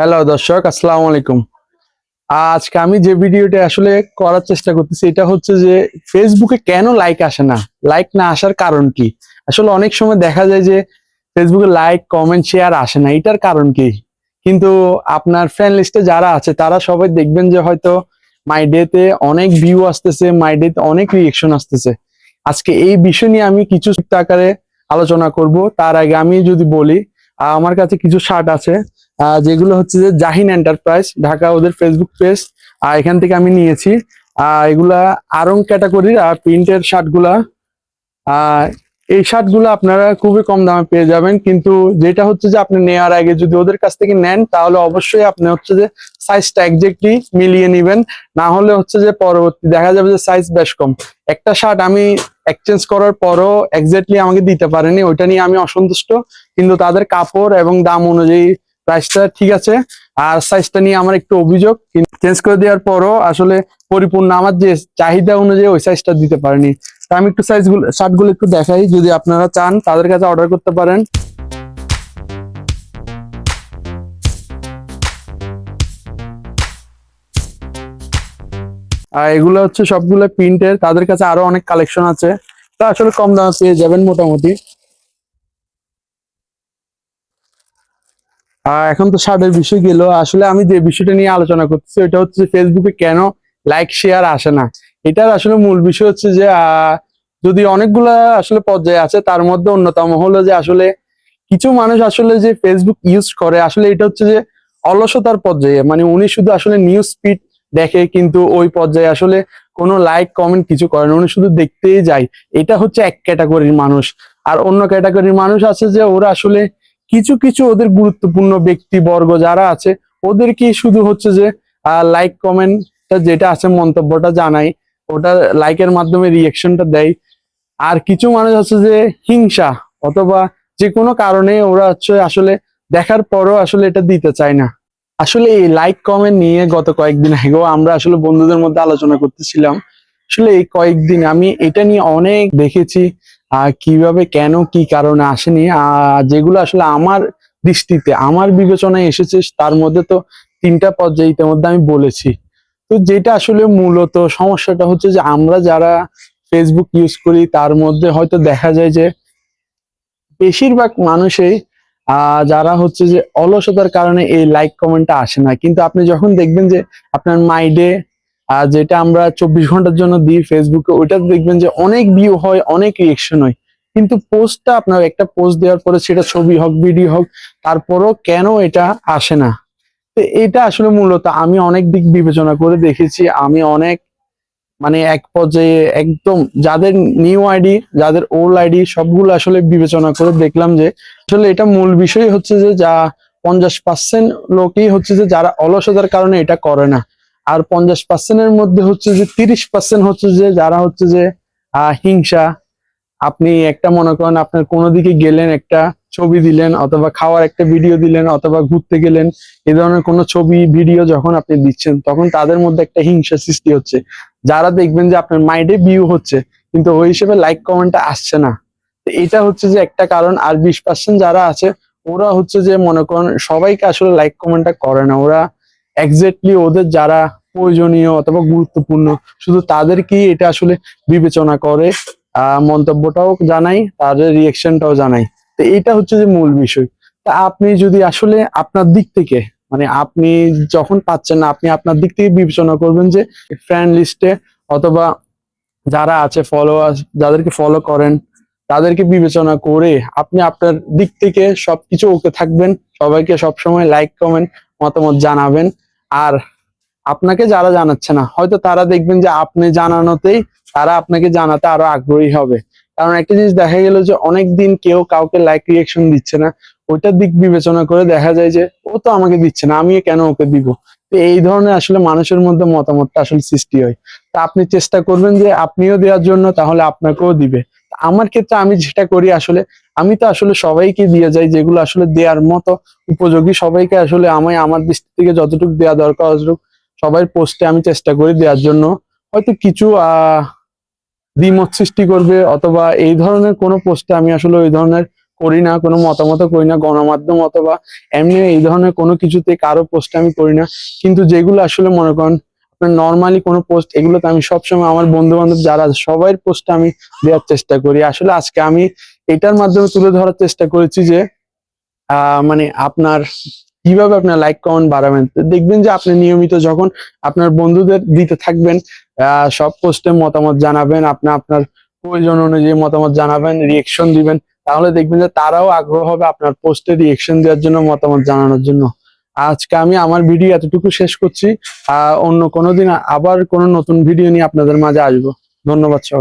Hello দর্শক, আসসালামু আলাইকুম। আজকে আমি যে ভিডিওটা আসলে করার চেষ্টা করতেছি, এটা হচ্ছে যে ফেসবুকে কেন লাইক আসে না? লাইক না আসার কারণ কি? আসলে অনেক সময় দেখা যায় যে ফেসবুকে লাইক কমেন্ট শেয়ার আসে না, এটার কারণ কি? কিন্তু আপনার ফ্রেন্ড লিস্টে যারা আছে, তারা সবাই দেখবেন যে হয়তো মাই ডেতে অনেক ভিউ আসতেছে মাই ডেতে অনেক রিয়েকশন আসতেছে। আজকে এই বিষয় নিয়ে আমি কিছু আকারে আলোচনা করব। তার আগে আমি যদি বলি আমার কাছে কিছু শার্ট আছে। যেগুলো হচ্ছে যে জাহিন এন্টারপ্রাইজ ঢাকা ওদের ফেসবুক পেজ এখান থেকে আমি নিয়েছি। এগুলা আরং ক্যাটাগরির আর প্রিন্টের শার্টগুলা। এই শার্টগুলো আপনারা খুবই কম দামে পেয়ে যাবেন। কিন্তু যেটা হচ্ছে যে আপনি নেওয়ার আগে যদি ওদের কাছ থেকে নেন, তাহলে অবশ্যই আপনি হচ্ছে যে সাইজটা একজেক্টলি মিলিয়ে নিবেন। না হলে হচ্ছে যে পরবর্তী দেখা যাবে যে সাইজ বেশ কম। একটা শার্ট আমি এক্সচেঞ্জ করার পরও এক্স্যাক্টলি আমাকে দিতে পারেনি। ওইটা নিয়ে আমি অসন্তুষ্ট। কিন্তু তাদের কাপড় এবং দাম অনুযায়ী প্রাইসটা ঠিক আছে। আর সাইজটা নিয়ে আমার একটু অভিযোগ। চেঞ্জ করে দেওয়ার পরও আসলে পরিপূর্ণ আমার যে চাহিদা অনুযায়ী ওই সাইজটা দিতে পারেনি। তা আমি একটু সাইজগুলো শার্টগুলো একটু দেখাই। যদি আপনারা চান, তাদের কাছে অর্ডার করতে পারেন। আর এগুলো হচ্ছে সবগুলো প্রিন্টের তাদের কাছে আরও অনেক কালেকশন আছে। তা আসলে কম দামে পেয়ে যাবেন মোটামুটি। আহ, এখন তো শার্টের বিষয় গেল। আসলে আমি যে বিষয়টা নিয়ে আলোচনা করতেছি ওটা হচ্ছে ফেসবুকে কেন লাইক শেয়ার আসে না? এটার আসলে মূল বিষয় হচ্ছে যে যদি অনেকগুলা আসলে পর্যায়ে আছে তার মধ্যে অন্যতম হলো যে আসলে কিছু মানুষ আসলে যে ফেসবুক ইউজ করে আসলে এটা হচ্ছে যে অলসতার পর্যায়ে। মানে উনি শুধু আসলে নিউজ স্পিড দেখে কিন্তু ওই পর্যায়ে আসলে কোনো লাইক কমেন্ট কিছু করে না। উনি শুধু দেখতেই যায়। এটা হচ্ছে এক ক্যাটাগরির মানুষ। আর অন্য ক্যাটাগরির মানুষ আছে যে ওরা আসলে কিছু কিছু ওদের গুরুত্বপূর্ণ ব্যক্তিবর্গ যারা আছে ওদেরকে শুধু হচ্ছে যে লাইক কমেন্টটা যেটা আছে, মন্তব্যটা জানাই। ওটা লাইকের মাধ্যমে রিয়েকশনটা দেয়। আর কিছু মানুষ আছে যে হিংসা, অথবা যে কোনো কারণে ওরা হচ্ছে আসলে দেখার পরও আসলে এটা দিতে চায় না। আসলে এই লাইক কমেন্ট নিয়ে গত কয়েকদিন আগেও আমরা আসলে বন্ধুদের মধ্যে আলোচনা করতেছিলাম। আসলে এই কয়েকদিন আমি এটা নিয়ে অনেক দেখেছি কীভাবে, কেন, কি কারণে আসেনি। যেগুলো আসলে আমার দৃষ্টিতে, আমার বিবেচনায় এসেছে, তার মধ্যে তো তিনটা পর্যায়ে ইতিমধ্যে আমি বলেছি। তো যেটা আসলে মূলত সমস্যাটা হচ্ছে যে আমরা যারা ফেসবুক ইউজ করি, তার মধ্যে হয়তো দেখা যায় যে বেশিরভাগ মানুষই যারা হচ্ছে যে অলসতার কারণে এই লাইক কমেন্টটা আসে না, কিন্তু আপনি যখন দেখবেন যে আপনার মাইডে যেটা আমরা চব্বিশ ঘণ্টার জন্য দিই ফেসবুকে ওইটা দেখবেন যে অনেক ভিউ হয়, অনেক রিয়েকশন হয়। কিন্তু পোস্টটা আপনার একটা পোস্ট দেওয়ার পরে সেটা ছবি হোক ভিডিও হোক, তারপরও কেন এটা আসে না? তো এটা আসলে মূলত আমি অনেক দিক বিবেচনা করে দেখেছি, আমি অনেক মানে এক পর্যায়ে একদম যাদের নিউ আইডি যাদের ওল্ড আইডি সবগুলো আসলে বিবেচনা করে দেখলাম যে আসলে এটা মূল বিষয় হচ্ছে যে যা পঞ্চাশ পার্সেন্ট লোকই হচ্ছে যে যারা অলসতার কারণে এটা করে না। আর পঞ্চাশ পার্সেন্টের মধ্যে হচ্ছে যে তিরিশ পার্সেন্ট হচ্ছে যে যারা হচ্ছে যে হিংসা। আপনি একটা মনে করেন আপনার কোনো দিকে গেলেন একটা ছবি দিলেন অথবা খাওয়ার একটা ভিডিও দিলেন অথবা ঘুরতে গেলেন এই ধরনের কোনো ছবি ভিডিও যখন আপনি দিচ্ছেন, তখন তাদের মধ্যে একটা হিংসা সৃষ্টি হচ্ছে। যারা দেখবেন যে আপনার মাইন্ডে ভিউ হচ্ছে, কিন্তু ওই হিসেবে লাইক কমেন্টটা আসছে না। এটা হচ্ছে যে একটা কারণ, আর বিশ পার্সেন্ট যারা আছে, ওরা হচ্ছে যে মনে করেন সবাইকে আসলে লাইক কমেন্টটা করে না। ওরা এক্স্যাক্টলি ওদের যারা প্রয়োজনীয় অথবা গুরুত্বপূর্ণ, শুধু তাদেরকেই এটা আসলে বিবেচনা করে, আহ, মন্তব্যটাও জানাই, তাদের রিয়েকশনটাও জানাই। তো এটা হচ্ছে যে মূল বিষয়। তা আপনি যদি আসলে আপনার দিক থেকে মানে আপনি যখন পাচ্ছেন না, আপনি আপনার দিক থেকে বিবেচনা করবেন যে ফ্রেন্ড লিস্টে অথবা যারা আছে ফলোয়ার যাদেরকে ফলো করেন, তাদেরকে বিবেচনা করে আপনি আপনার দিক থেকে সবকিছু ওকে থাকবেন। সবাইকে সবসময় লাইক কমেন্ট মতামত জানাবেন। আর আপনাকে যারা জানাচ্ছে না, হয়তো তারা দেখবেন যে আপনি জানানোতেই তারা আপনাকে জানাতে আরও আগ্রহী হবে। কারণ একটা জিনিস দেখা গেল যে অনেক দিন কেউ কাউকে লাইক রিয়েকশন দিচ্ছে না। ওইটার দিক বিবেচনা করে দেখা যায় যে ও তো আমাকে দিচ্ছে না আমি কেন ওকে দিব? তো এই ধরনের আসলে মানুষের মধ্যে মতামতটা আসলে সৃষ্টি হয়। তা আপনি চেষ্টা করবেন যে আপনিও দেওয়ার জন্য, তাহলে আপনাকেও দিবে। আমার ক্ষেত্রে আমি যেটা করি আসলে, আমি তো আসলে সবাইকে দিয়ে যাই, যেগুলো আসলে দেওয়ার মতো উপযোগী, সবাইকে আসলে আমি আমার দৃষ্টি থেকে যতটুকু দেওয়া দরকার, অতটুকু সবাই পোস্টে আমি চেষ্টা করি দেওয়ার জন্য। হয়তো কিছু, আহ দ্বিমত সৃষ্টি করবে অথবা এই ধরনের কোনো পোস্টে আমি আসলে ওই ধরনের করি না, কোনো মতামত করি না, গণমাধ্যম অথবা এমনি এই ধরনের কোনো কিছুতে কারও পোস্ট আমি করি না। কিন্তু যেগুলো আসলে মনে করেন আপনার নর্মালি কোনো পোস্ট, এগুলোতে আমি সবসময় আমার বন্ধু বান্ধব যারা সবার পোস্ট আমি দেওয়ার চেষ্টা করি। আসলে আজকে আমি এটার মাধ্যমে তুলে ধরার চেষ্টা করেছি যে মানে আপনার কীভাবে আপনার লাইক কমেন্ট বাড়াবেন। দেখবেন যে আপনি নিয়মিত যখন আপনার বন্ধুদের দিতে থাকবেন সব পোস্টে মতামত জানাবেন। আপনি আপনার প্রয়োজন অনুযায়ী মতামত জানাবেন রিয়েকশন দিবেন। তাহলে দেখবেন যে তারাও আগ্রহ হবে আপনার পোস্টে রিয়েকশন দেওয়ার জন্য, মতামত জানানোর জন্য। আজকে আমি আমার ভিডিও এতটুকু শেষ করছি। অন্য কোনো দিন আবার কোনো নতুন ভিডিও নিয়ে আপনাদের মাঝে আসব। ধন্যবাদ সবাই